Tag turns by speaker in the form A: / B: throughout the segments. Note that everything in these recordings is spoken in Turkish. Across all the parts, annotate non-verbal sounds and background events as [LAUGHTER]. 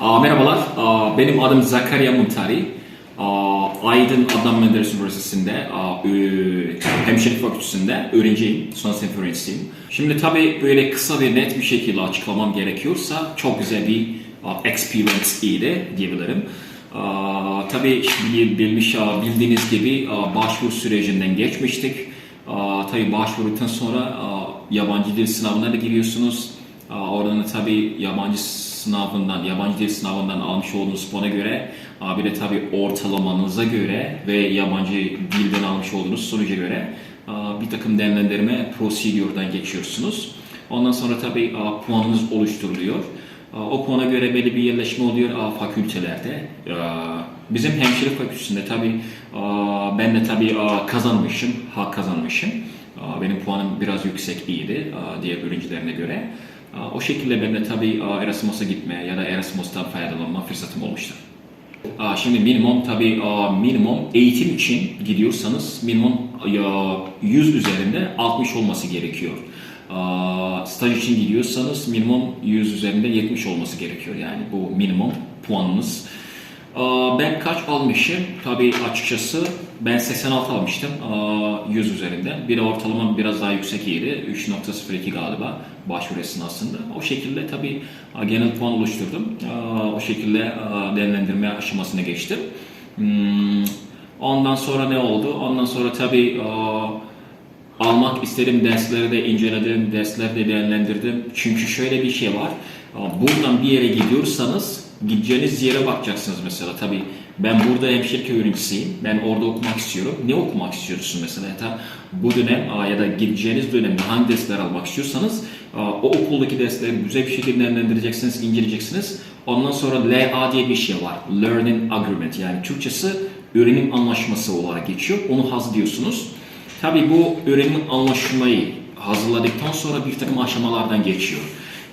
A: Merhabalar, benim adım Zakaria Muntari. Aydın Adnan Menderes Üniversitesi'nde, ö- hemşirelik fakültesinde öğrenciyim, son sınıf öğrencisiyim. Şimdi tabii böyle kısa ve net bir şekilde açıklamam gerekiyorsa çok güzel bir experience iyiydi diyebilirim. Tabii bilmiş, bildiğiniz gibi başvuru sürecinden geçmiştik. Aa, tabii başvurduktan sonra yabancı dil sınavına da giriyorsunuz. Oradan da tabii yabancı sınavından, yabancı dil sınavından almış olduğunuz puana göre, bir de tabii ortalamanıza göre ve yabancı dilden almış olduğunuz sonuca göre bir takım değerlendirme prosedürden geçiyorsunuz. Ondan sonra tabii puanınız oluşturuluyor. O puana göre belli bir yerleşme oluyor fakültelerde. Bizim hemşirelik fakültesinde tabii ben de tabii kazanmışım, hak kazanmışım. Benim puanım biraz yüksek iyiydi diğer öğrencilerine göre. O şekilde ben de tabii Erasmus'a gitmeye ya da Erasmus'tan faydalanma fırsatım olmuştu. Şimdi minimum tabii minimum eğitim için gidiyorsanız minimum ya, 100 üzerinde 60 olması gerekiyor. Staj için gidiyorsanız minimum 100 üzerinde 70 olması gerekiyor yani bu minimum puanınız. Ben kaç almışım? Tabii açıkçası ben 86 almıştım aa, 100 üzerinden. Bir de ortalamam biraz daha yüksek iyiydi. 3.02 galiba başvuru esnasında. O şekilde tabii genel puan oluşturdum. O şekilde değerlendirme aşamasına geçtim. Hmm, Ondan sonra ne oldu? Ondan sonra tabii almak istedim dersleri de inceledim, dersleri de değerlendirdim. Çünkü şöyle bir şey var. Buradan bir yere gidiyorsanız gideceğiniz yere bakacaksınız mesela. Tabii ben burada hemşirelik öğrencisiyim. Ben orada okumak istiyorum. Ne okumak istiyorsun mesela? Da bu dönem ya da gideceğiniz dönemde hangi dersler almak istiyorsanız o okuldaki dersleri güzel bir şekilde değerlendireceksiniz, inceleyeceksiniz. Ondan sonra LA diye bir şey var. Learning Agreement yani Türkçesi öğrenim anlaşması olarak geçiyor. Onu hazırlıyorsunuz. Tabii bu öğrenim anlaşmayı hazırladıktan sonra bir takım aşamalardan geçiyor.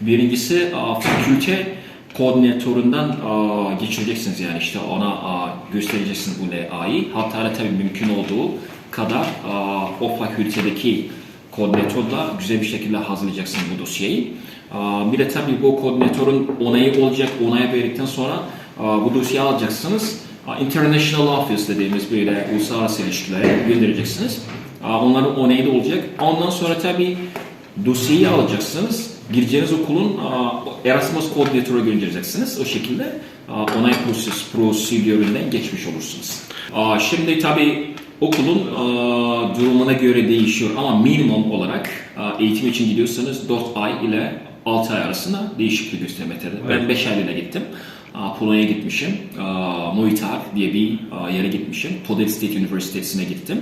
A: Birincisi fakülte koordinatöründen aa, geçireceksiniz yani işte ona göstereceksiniz bu LA'yı. Hatta da tabii mümkün olduğu kadar aa, o fakültedeki koordinatörle güzel bir şekilde hazırlayacaksınız bu dosyayı. Bir de tabii bu koordinatörün onayı olacak. Onayı verdikten sonra bu dosyayı alacaksınız. International Office dediğimiz böyle uluslararası ilişkilere göndereceksiniz. Onların onayı da olacak. Ondan sonra tabii dosyayı alacaksınız. Gireceğiniz okulun Erasmus koordinatörü göndereceksiniz. O şekilde onay proses, prosedüründen geçmiş olursunuz. Şimdi tabii okulun durumuna göre değişiyor ama minimum olarak eğitim için gidiyorsanız 4 ay ile 6 ay arasında değişiklik göstermektedir. Ben 5 aylığına gittim. Polonya'ya gitmişim. Moitar diye bir yere gitmişim. Podel State Üniversitesi'ne gittim.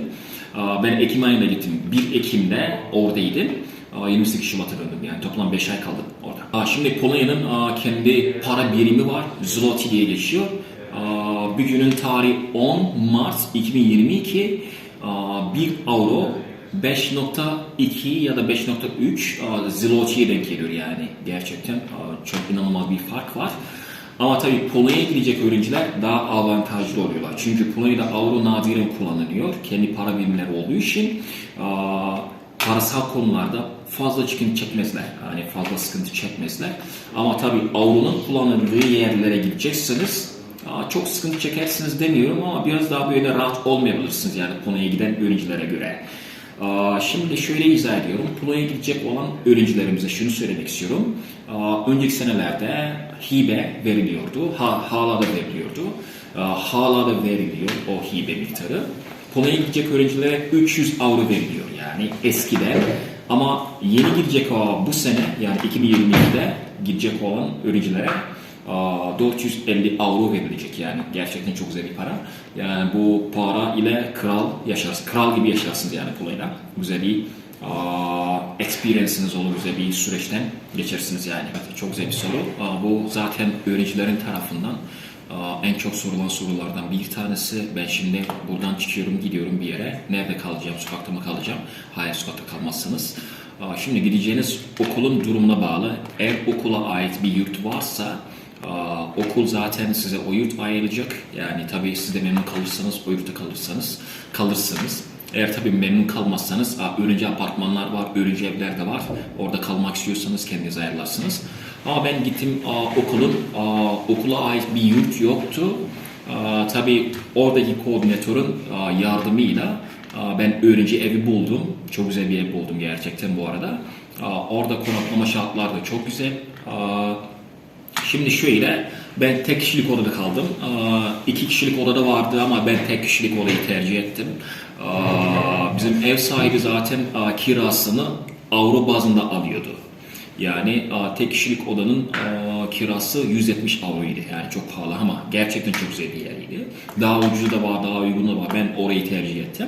A: Ben Ekim ayında gittim. 1 Ekim'de oradaydım. Aa, 28 Şubat'a döndüm yani toplam 5 ay kaldım orada. Şimdi Polonya'nın kendi para birimi var. Zloty diye geçiyor. Bugünün tarihi 10 Mart 2022. Aa, 1 euro 5.2 ya da 5.3 aa, zloty'ye denk geliyor yani gerçekten çok inanılmaz bir fark var. Ama tabii Polonya'ya gidecek öğrenciler daha avantajlı oluyorlar. Çünkü Polonya'da avro nadiren kullanılıyor. Kendi para birimleri olduğu için parasal konularda fazla çıkıntı çekmezler. Yani fazla sıkıntı çekmezler. Ama tabii avronun kullanıldığı yerlere gidecekseniz aa, çok sıkıntı çekersiniz demiyorum ama biraz daha böyle rahat olmayabilirsiniz yani Polonya'ya giden öğrencilere göre. Şimdi şöyle izah ediyorum. Polonya'ya gidecek olan öğrencilerimize şunu söylemek istiyorum. Önceki senelerde hibe veriliyordu. Ha, hala da veriliyordu. Hala da veriliyor o hibe miktarı. Polonya'ya gidecek öğrencilere 300 avro veriliyor yani eskiden. Ama yeni gidecek o bu sene yani 2022'de gidecek olan öğrencilere aa, 450 avro verilecek yani gerçekten çok güzel bir para. Yani bu para ile kral yaşarsınız, kral gibi yaşarsınız yani Polonya'da. Güzel bir aa, experience'iniz olur, güzel bir süreçten geçersiniz yani. Çok güzel bir soru. Bu zaten öğrencilerin tarafından en çok sorulan sorulardan bir tanesi. Ben şimdi buradan çıkıyorum, gidiyorum bir yere. Nerede kalacağım, sokakta mı kalacağım? Hayır, sokakta kalmazsınız. Şimdi gideceğiniz okulun durumuna bağlı. Eğer okula ait bir yurt varsa okul zaten size o yurt ayıracak. Yani tabii siz de memnun kalırsanız, o yurtta kalırsanız, kalırsınız. Eğer tabii memnun kalmazsanız, öğrenci apartmanlar var, öğrenci evler de var. Orada kalmak istiyorsanız kendiniz ayarlarsınız. Ama ben gittim okulun, okula ait bir yurt yoktu. Tabii oradaki koordinatörün yardımıyla ben öğrenci evi buldum. Çok güzel bir ev buldum gerçekten bu arada. Orada konaklama şartları da çok güzel. Şimdi şöyle, ben tek kişilik odada kaldım. İki kişilik odada vardı ama ben tek kişilik odayı tercih ettim. Bizim ev sahibi zaten kirasını avro bazında alıyordu. Yani tek kişilik odanın kirası 170 avroydu. Yani çok pahalı ama gerçekten çok güzel bir yeriydi. Daha ucuzu da var, daha uygunu da var. Ben orayı tercih ettim.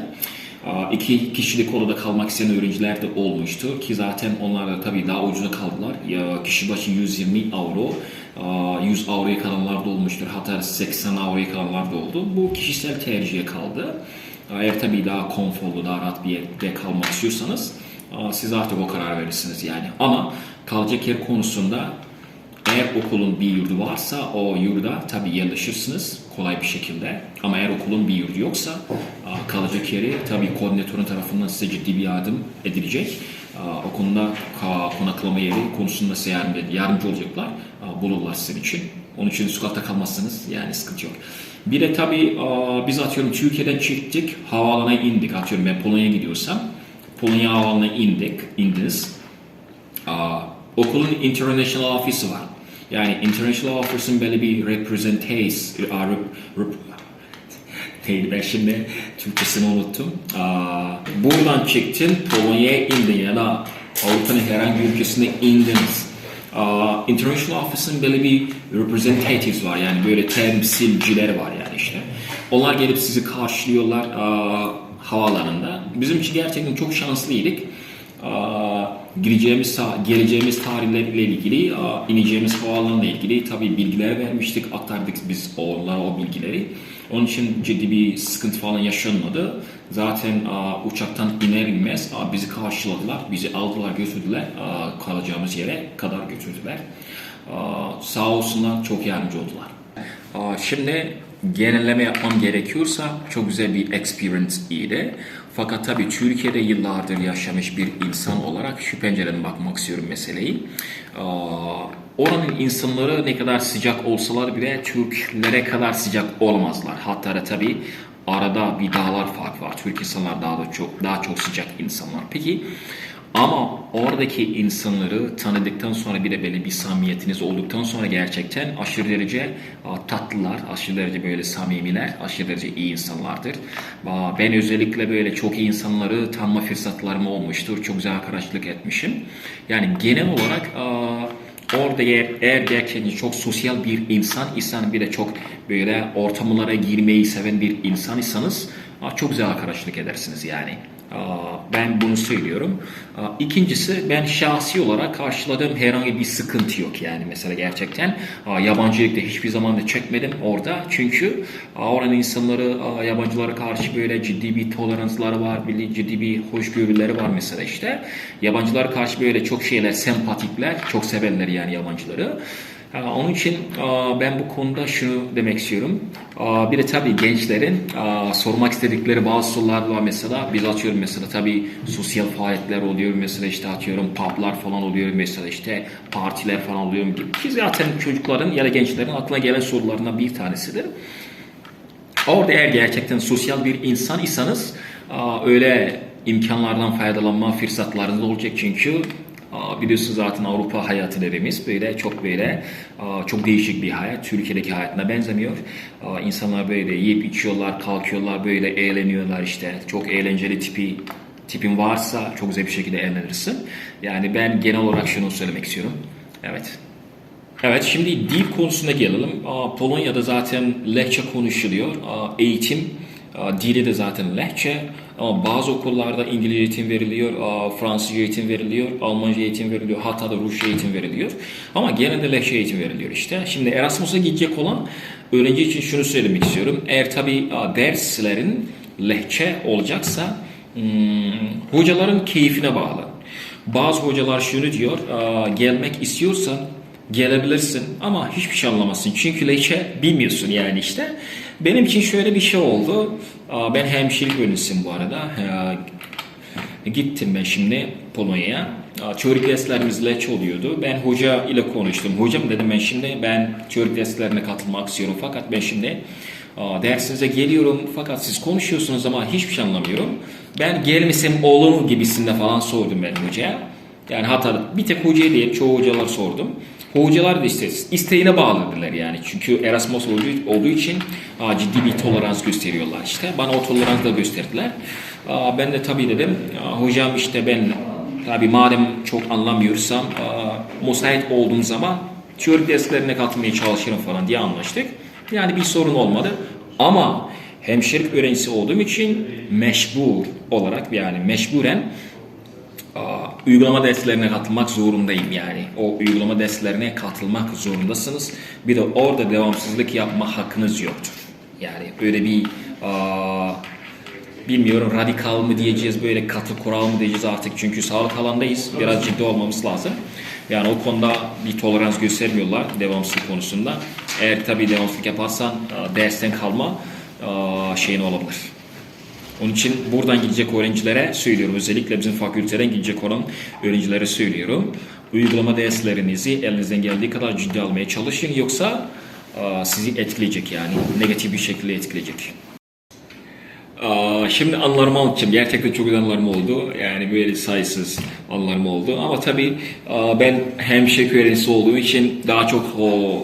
A: İki kişilik odada kalmak isteyen öğrenciler de olmuştu ki zaten onlar da tabii daha ucuza kaldılar. Ya, kişi başı 120 avro, aa, 100 avroya kalanlar da olmuştur. Hatta 80 avroya kalanlar da oldu. Bu kişisel tercihe kaldı. Eğer tabii daha konforlu, daha rahat bir yerde kalmak istiyorsanız siz artık o karar verirsiniz yani. Ama kalacak yer konusunda eğer okulun bir yurdu varsa o yurda tabii yerleşirsiniz kolay bir şekilde. Ama eğer okulun bir yurdu yoksa kalacak yeri tabii koordinatörün tarafından size ciddi bir yardım edilecek. O konuda konaklama yeri konusunda size yardım, yardımcı olacaklar. Bulurlar sizin için. Onun için sokakta kalmazsınız yani sıkıntı yok. Bir de tabii biz atıyorum Türkiye'den çıktık havaalanına indik atıyorum ben Polonya'ya gidiyorsam Polonya havaalanına indik, indiniz. Okulun international ofisi var. Yani international office'ın böyle bir representation, rep, rep, neydi ben şimdi Türkçesini unuttum. Buradan çıktın Polonya'ya indin ya da Avrupa'nın herhangi bir ülkesine indiniz. İnternational office'ın böyle bir representatives var yani böyle temsilciler var yani işte. Onlar gelip sizi karşılıyorlar aa, havaalanında. Bizim için gerçekten çok şanslıydık. Aa, gireceğimiz, geleceğimiz tarihlerle ilgili, ineceğimiz havaalanıyla ilgili tabii bilgiler vermiştik, aktardık biz onlara o bilgileri. Onun için ciddi bir sıkıntı falan yaşanmadı. Zaten uçaktan iner inmez bizi karşıladılar, bizi aldılar götürdüler, kalacağımız yere kadar götürdüler. Sağ olsunlar çok yardımcı oldular. Şimdi genelleme yapmam gerekiyorsa çok güzel bir experience iyiydi. Fakat tabii Türkiye'de yıllardır yaşamış bir insan olarak şu pencereden bakmak istiyorum meseleyi. Oranın insanları ne kadar sıcak olsalar bile Türklere kadar sıcak olmazlar. Hatta da tabii arada bir dağlar fark var. Türk insanlar daha da çok daha çok sıcak insanlar. Peki ama oradaki insanları tanıdıktan sonra bir de böyle bir samimiyetiniz olduktan sonra gerçekten aşırı derece a, tatlılar, aşırı derece böyle samimiler, aşırı derece iyi insanlardır. Ben özellikle böyle çok iyi insanları tanıma fırsatlarım olmuştur. Çok güzel arkadaşlık etmişim. Yani genel olarak aa, Orada eğer, eğer gerçekten çok sosyal bir insan isan bir de çok böyle ortamlara girmeyi seven bir insan isanız aa, çok güzel arkadaşlık edersiniz yani. Aa, Ben bunu söylüyorum. Aa, İkincisi ben şahsi olarak karşıladığım herhangi bir sıkıntı yok yani mesela gerçekten. Aa, Yabancılıkta hiçbir zaman da çekmedim orada. Çünkü aa, oranın insanları aa, yabancılara karşı böyle ciddi bir toleransları var, bir ciddi bir hoşgörüleri var mesela işte. Yabancılara karşı böyle çok şeyler, sempatikler, çok severler yani yabancıları. Onun için ben bu konuda şunu demek istiyorum. Bir de tabii gençlerin sormak istedikleri bazı sorular var mesela. Biz atıyorum mesela tabii sosyal faaliyetler oluyor mesela işte atıyorum publar falan oluyor mesela işte partiler falan oluyor gibi. Ki zaten çocukların ya da gençlerin aklına gelen sorularından bir tanesidir. Orada eğer gerçekten sosyal bir insan isanız öyle imkanlardan faydalanma fırsatlarınız olacak çünkü biliyorsunuz zaten Avrupa dediğimiz böyle çok böyle çok değişik bir hayat. Türkiye'deki hayatına benzemiyor. İnsanlar böyle yiyip içiyorlar, kalkıyorlar, böyle eğleniyorlar işte. Çok eğlenceli tipi tipin varsa çok güzel bir şekilde eğlenirsin. Yani ben genel olarak şunu söylemek istiyorum. Evet. Evet şimdi dil konusuna gelelim. Polonya'da zaten Lehçe konuşuluyor. Eğitim dili de zaten Lehçe. Ama bazı okullarda İngilizce eğitim veriliyor, Fransızca eğitim veriliyor, Almanca eğitim veriliyor, hatta da Rusça eğitim veriliyor. Ama genelde Lehçe eğitim veriliyor işte. Şimdi Erasmus'a gidecek olan öğrenci için şunu söylemek istiyorum. Eğer tabii aa, derslerin Lehçe olacaksa hmm, hocaların keyfine bağlı. Bazı hocalar şunu diyor, gelmek istiyorsan gelebilirsin ama hiçbir şey anlamazsın. Çünkü Lehçe bilmiyorsun yani işte. Benim için şöyle bir şey oldu. Ben hemşirelik öğrencisiyim bu arada. Gittim ben şimdi Polonya'ya. Teorik derslerimiz leç oluyordu. Ben hoca ile konuştum. Hocam dedim ben şimdi ben teorik derslerine katılmak istiyorum fakat ben şimdi dersinize geliyorum fakat siz konuşuyorsunuz ama hiçbir şey anlamıyorum. Ben gelmesem olur mu gibisinde falan sordum ben hocaya. Yani hatta bir tek hocaya değil çoğu hocalar sordum. Hocalar da iste, isteğine bağladılar yani. Çünkü Erasmus olduğu, için ciddi bir tolerans gösteriyorlar işte. Bana o tolerans da gösterdiler. Ben de tabii dedim hocam işte ben tabii madem çok anlamıyorsam müsait olduğum zaman teorik derslerine katılmaya çalışırım falan diye anlaştık. Yani bir sorun olmadı. Ama hemşirelik öğrencisi olduğum için meşbur olarak yani mecburen Uygulama derslerine katılmak zorundayım yani. O uygulama derslerine katılmak zorundasınız. Bir de orada devamsızlık yapma hakkınız yoktur. Yani böyle bir bilmiyorum radikal mı diyeceğiz böyle katı kural mı diyeceğiz artık çünkü sağlık alandayız. Biraz ciddi olmamız lazım. Yani o konuda bir tolerans göstermiyorlar devamsızlık konusunda. Eğer tabii devamsızlık yaparsan dersten kalma şeyin olabilir. Onun için buradan gidecek öğrencilere söylüyorum. Özellikle bizim fakülteden gidecek olan öğrencilere söylüyorum. Uygulama derslerinizi elinizden geldiği kadar ciddi almaya çalışın. Yoksa sizi etkileyecek yani. Negatif bir şekilde etkileyecek. Şimdi anılarımı anlatacağım. Gerçekten çok güzel anılarım oldu. Yani böyle sayısız anılarım oldu. Ama tabii ben hemşire öğrencisi olduğum için daha çok o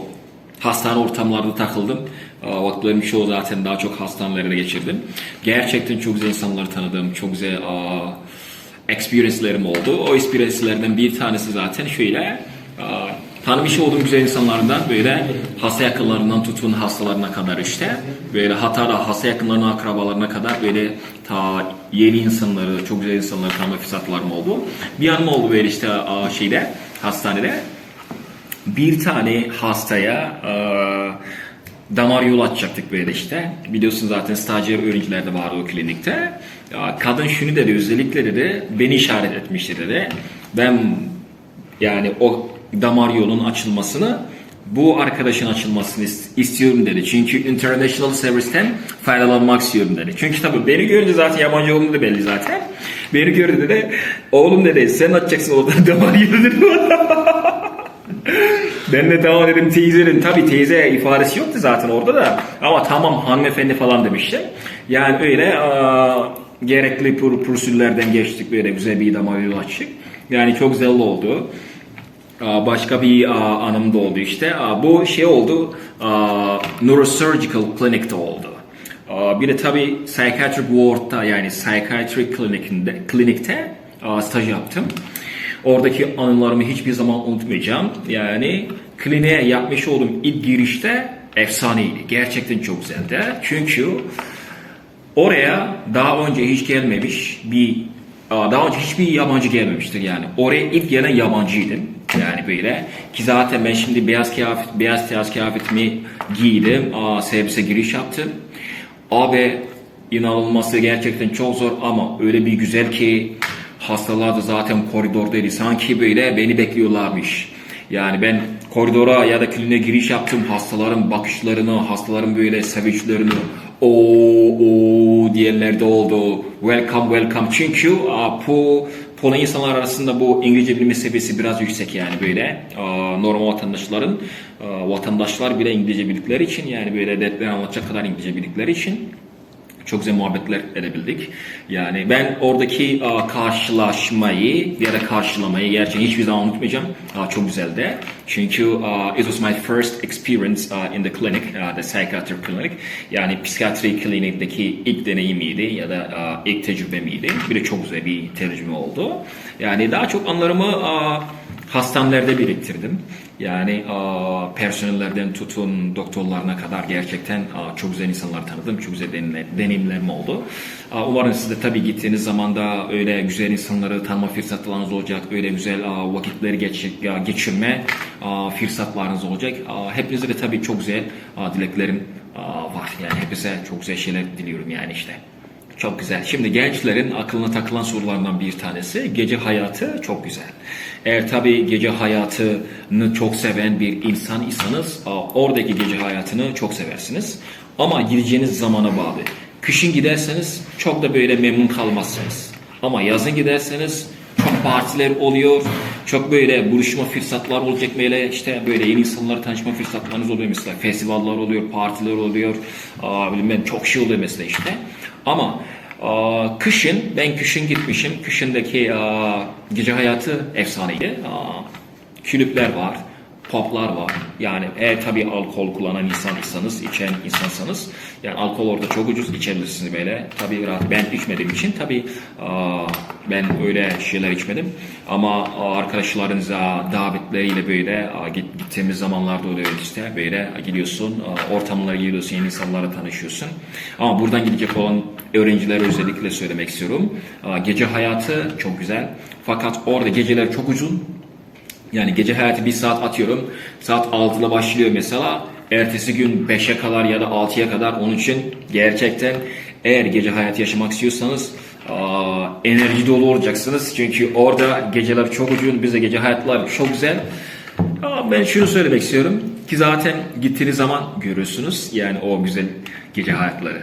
A: hastane ortamlarda takıldım. Vaktilerim çoğu zaten daha çok hastanelerde geçirdim. Gerçekten çok güzel insanları tanıdım. Çok güzel aa, experience'lerim oldu. O experience'lerden bir tanesi zaten şöyle. aa, Tanımış olduğum güzel insanlardan böyle hasta yakınlarından tutun hastalarına kadar işte. Böyle hatta da hasta yakınlarına, akrabalarına kadar böyle ta yeni insanları, çok güzel insanları tanıma fırsatlarım oldu. Bir anım oldu böyle işte aa, şeyde, hastanede bir tane hastaya e, damar yolu açacaktık böyle işte. Biliyorsun zaten stajyer öğrenciler de vardı o klinikte. Ya, kadın şunu dedi özellikle dedi beni işaret etmişti dedi. Ben yani o damar yolunun açılmasını bu arkadaşın açılmasını is- istiyorum dedi. Çünkü international service'ten faydalanmak istiyorum dedi. Çünkü tabii beni görünce zaten yabancı olduğum da belli zaten. Beni gördü dedi. Oğlum dedi sen açacaksın o [LAUGHS] damar yolu dedi. [LAUGHS] Ben de tamam dedim teyzenin tabi teyze ifadesi yoktu zaten orada da ama tamam hanımefendi falan demiştim. Yani öyle aa, gerekli pur, pürsüllerden geçtik böyle güzel bir damar yolu açtık. Yani çok güzel oldu. Aa, Başka bir aa, anım da oldu işte. Aa, Bu şey oldu, aa, neurosurgical clinic'te oldu. Aa, Bir de tabii psychiatric ward'da yani psychiatric klinikinde, klinikte aa, staj yaptım. Oradaki anılarımı hiçbir zaman unutmayacağım. Yani kliniğe yapmış olduğum ilk girişte efsaneydi. Gerçekten çok güzeldi. Çünkü oraya daha önce hiç gelmemiş bir daha önce hiçbir yabancı gelmemiştir yani. Oraya ilk gelen yabancıydım. Yani böyle ki zaten ben şimdi beyaz kıyafet, beyaz beyaz kıyafetimi giydim. Aa, servise giriş yaptım. Abi inanılması gerçekten çok zor ama öyle bir güzel ki hastalar da zaten koridordaydı. Sanki böyle beni bekliyorlarmış. Yani ben koridora ya da kliniğe giriş yaptım. Hastaların bakışlarını, hastaların böyle sevinçlerini o o diyenler de oldu. Welcome welcome. Çünkü bu Polonya insanlar arasında bu İngilizce bilme seviyesi biraz yüksek yani böyle. Normal vatandaşların vatandaşlar bile İngilizce bildikleri için yani böyle dertleri anlatacak kadar İngilizce bildikleri için çok güzel muhabbetler edebildik. Yani ben oradaki aa, karşılaşmayı ya da karşılamayı gerçekten hiçbir zaman unutmayacağım. Aa, çok güzeldi. Çünkü aa, it was my first experience aa, in the clinic, aa, the psychiatric clinic. Yani psikiyatri klinikteki ilk deneyimiydi ya da aa, ilk tecrübemiydi. Bir de çok güzel bir tecrübe oldu. Yani daha çok anılarımı aa, hastanelerde biriktirdim. Yani personellerden tutun doktorlarına kadar gerçekten çok güzel insanlar tanıdım. Çok güzel deneyimler- deneyimlerim oldu. Umarım siz de tabii gittiğiniz zaman da öyle güzel insanları tanıma fırsatlarınız olacak. Öyle güzel vakitleri geç, ya, geçirme fırsatlarınız olacak. Aa, hepinize de tabii çok güzel dileklerim var. Yani hepinize çok güzel şeyler diliyorum yani işte. Çok güzel. Şimdi gençlerin aklına takılan sorularından bir tanesi gece hayatı çok güzel. Eğer tabii gece hayatını çok seven bir insan isanız aa, oradaki gece hayatını çok seversiniz. Ama gideceğiniz zamana bağlı. Kışın giderseniz çok da böyle memnun kalmazsınız. Ama yazın giderseniz çok partiler oluyor. Çok böyle buluşma fırsatlar olacak böyle işte böyle yeni insanlarla tanışma fırsatlarınız oluyor mesela. Festivaller oluyor, partiler oluyor. Aa, bilmem çok şey oluyor mesela işte. Ama aa, kışın ben kışın gitmişim. Kışındaki aa, gece hayatı efsaneydi. Aa, kulüpler var poplar var. Yani eğer tabii alkol kullanan insansanız, içen insansanız yani alkol orada çok ucuz içebilirsiniz böyle. Tabii rahat. Ben içmediğim için tabii ben öyle şeyler içmedim. Ama arkadaşlarınıza davetleriyle böyle gittiğimiz zamanlarda oluyor işte böyle gidiyorsun, ortamlara giriyorsun, yeni insanlarla tanışıyorsun. Ama buradan gidecek olan öğrencilere özellikle söylemek istiyorum. Gece hayatı çok güzel. Fakat orada geceler çok uzun. Yani gece hayatı bir saat atıyorum. Saat 6'da başlıyor mesela. Ertesi gün 5'e kadar ya da 6'ya kadar onun için gerçekten eğer gece hayatı yaşamak istiyorsanız aa, enerji dolu olacaksınız. Çünkü orada geceler çok uzun. Bize gece hayatlar çok güzel. Ama ben şunu söylemek istiyorum ki zaten gittiğiniz zaman görürsünüz yani o güzel gece hayatları.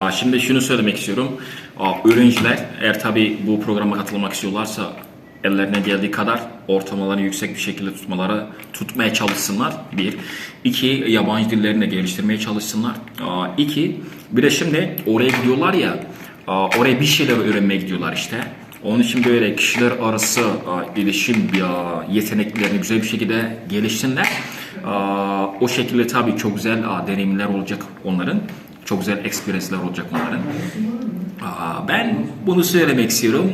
A: Aa, Şimdi şunu söylemek istiyorum. Aa, Öğrenciler eğer tabi bu programa katılmak istiyorlarsa ellerine geldiği kadar ortalamalarını yüksek bir şekilde tutmaları tutmaya çalışsınlar. Bir. İki, yabancı dillerini de geliştirmeye çalışsınlar. Aa, İki, bir de şimdi oraya gidiyorlar ya oraya bir şeyler öğrenmeye gidiyorlar işte. Onun için böyle kişiler arası iletişim yeteneklerini güzel bir şekilde gelişsinler. O şekilde tabii çok güzel deneyimler olacak onların. Çok güzel experience'ler olacak onların. Ben bunu söylemek istiyorum.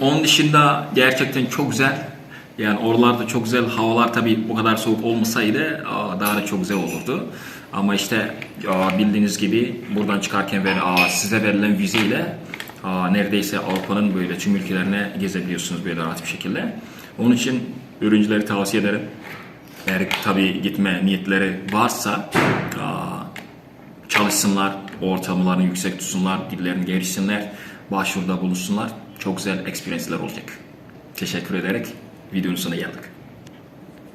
A: Onun dışında gerçekten çok güzel. Yani oralarda çok güzel havalar tabii o kadar soğuk olmasaydı daha da çok güzel olurdu. Ama işte bildiğiniz gibi buradan çıkarken ve aa, size verilen vizeyle neredeyse Avrupa'nın böyle tüm ülkelerine gezebiliyorsunuz böyle rahat bir şekilde. Onun için öğrencileri tavsiye ederim. Eğer tabii gitme niyetleri varsa çalışsınlar, ortamlarını yüksek tutsunlar, dillerini gelişsinler, başvuruda bulunsunlar. Çok güzel experience'ler olacak. Teşekkür ederek videonun sonuna geldik.